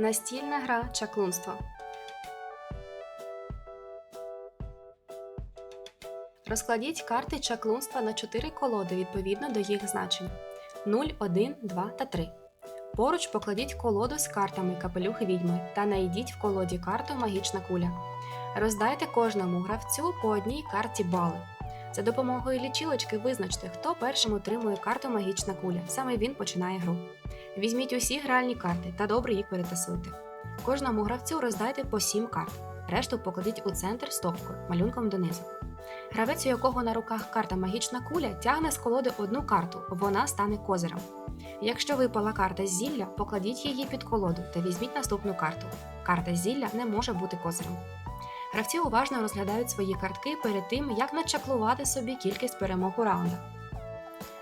Настільна гра чаклунство. Розкладіть карти чаклунства на 4 колоди відповідно до їх значень 0, 1, 2 та 3. Поруч покладіть колоду з картами капелюхи відьми та найдіть в колоді карту Магічна куля. Роздайте кожному гравцю по одній карті бали. За допомогою лічилочки визначте, хто першим отримує карту Магічна куля. Саме він починає гру. Візьміть усі гральні карти та добре їх перетасуйте. Кожному гравцю роздайте по 7 карт. Решту покладіть у центр стопкою, малюнком донизу. Гравець, у якого на руках карта Магічна куля, тягне з колоди одну карту, вона стане козирем. Якщо випала карта зілля, покладіть її під колоду та візьміть наступну карту. Карта зілля не може бути козирем. Гравці уважно розглядають свої картки перед тим, як начаклувати собі кількість перемог у раундах.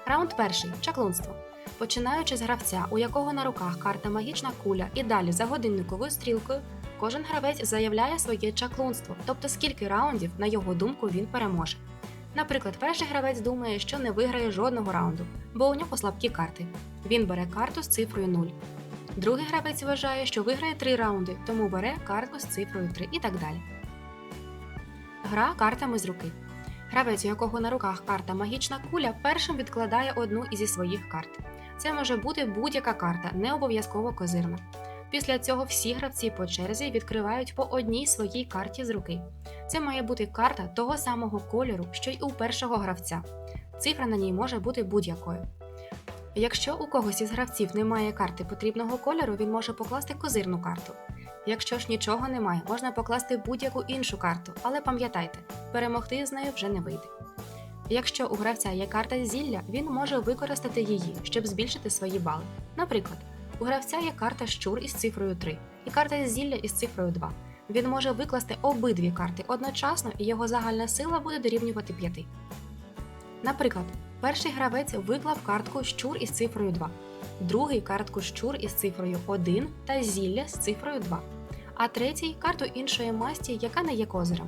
Раунд перший чаклунство. Починаючи з гравця, у якого на руках карта магічна куля, і далі за годинниковою стрілкою, кожен гравець заявляє своє чаклунство, тобто скільки раундів, на його думку, він переможе. Наприклад, перший гравець думає, що не виграє жодного раунду, бо у нього слабкі карти. Він бере карту з цифрою 0. Другий гравець вважає, що виграє 3 раунди, тому бере картку з цифрою 3 і так далі. Гра картами з руки. Гравець, у якого на руках карта магічна куля, першим відкладає одну ізі своїх карт. Це може бути будь-яка карта, не обов'язково козирна. Після цього всі гравці по черзі відкривають по одній своїй карті з руки. Це має бути карта того самого кольору, що й у першого гравця. Цифра на ній може бути будь-якою. Якщо у когось із гравців немає карти потрібного кольору, він може покласти козирну карту. Якщо ж нічого немає, можна покласти будь-яку іншу карту, але пам'ятайте, перемогти з нею вже не вийде. Якщо у гравця є карта зілля, він може використати її, щоб збільшити свої бали. Наприклад, у гравця є карта щур із цифрою 3 і карта зілля із цифрою 2. Він може викласти обидві карти одночасно, і його загальна сила буде дорівнювати 5. Наприклад, перший гравець виклав картку щур із цифрою 2, другий картку щур із цифрою 1 та зілля з цифрою 2, а третій карту іншої масті, яка не є козирем.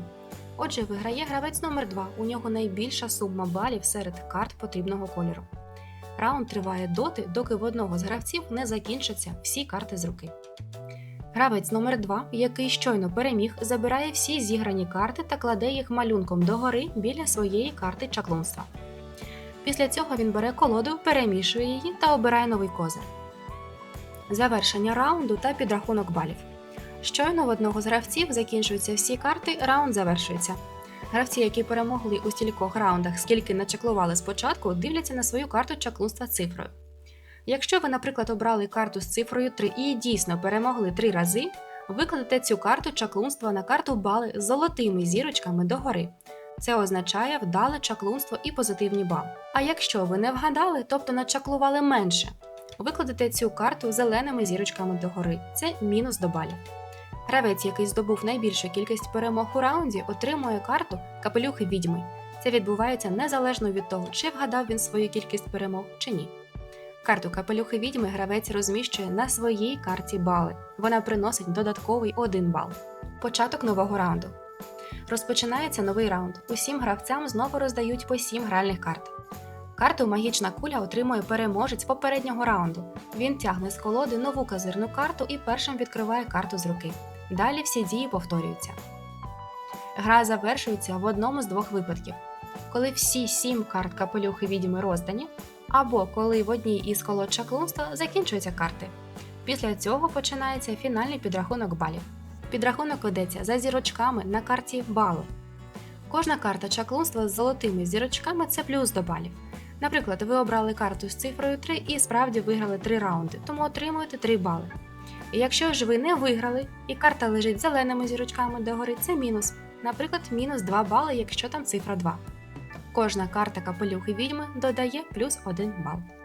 Отже, виграє гравець номер 2 у нього найбільша сума балів серед карт потрібного кольору. Раунд триває доти, доки в одного з гравців не закінчаться всі карти з руки. Гравець номер 2 який щойно переміг, забирає всі зіграні карти та кладе їх малюнком догори біля своєї карти чаклунства. Після цього він бере колоду, перемішує її та обирає новий козир. Завершення раунду та підрахунок балів. Щойно в одного з гравців закінчуються всі карти, раунд завершується. Гравці, які перемогли у стількох раундах, скільки начаклували спочатку, дивляться на свою карту чаклунства цифрою. Якщо ви, наприклад, обрали карту з цифрою 3 і дійсно перемогли 3 рази, викладете цю карту чаклунства на карту бали з золотими зірочками догори. Це означає вдале чаклунство і позитивні бали. А якщо ви не вгадали, тобто начаклували менше, викладете цю карту зеленими зірочками догори. Це мінус до балів. Гравець, який здобув найбільшу кількість перемог у раунді, отримує карту капелюхи відьми. Це відбувається незалежно від того, чи вгадав він свою кількість перемог чи ні. Карту капелюхи відьми гравець розміщує на своїй карті бали. Вона приносить додатковий 1 бал. Початок нового раунду. Розпочинається новий раунд. Усім гравцям знову роздають по 7 гральних карт. Карту Магічна куля отримує переможець попереднього раунду. Він тягне з колоди нову казирну карту і першим відкриває карту з руки. Далі всі дії повторюються. Гра завершується в одному з двох випадків: коли всі сім карт капелюхи відьми роздані, або коли в одній із колод чаклунства закінчуються карти. Після цього починається фінальний підрахунок балів. Підрахунок ведеться за зірочками на карті бали. Кожна карта чаклунства з золотими зірочками це плюс до балів. Наприклад, ви обрали карту з цифрою 3 і справді виграли 3 раунди, тому отримуєте 3 бали. І якщо ж ви не виграли і карта лежить зеленими зірочками догори, це мінус. Наприклад, мінус 2 бали, якщо там цифра 2. Кожна карта капелюхи відьми додає плюс 1 бал.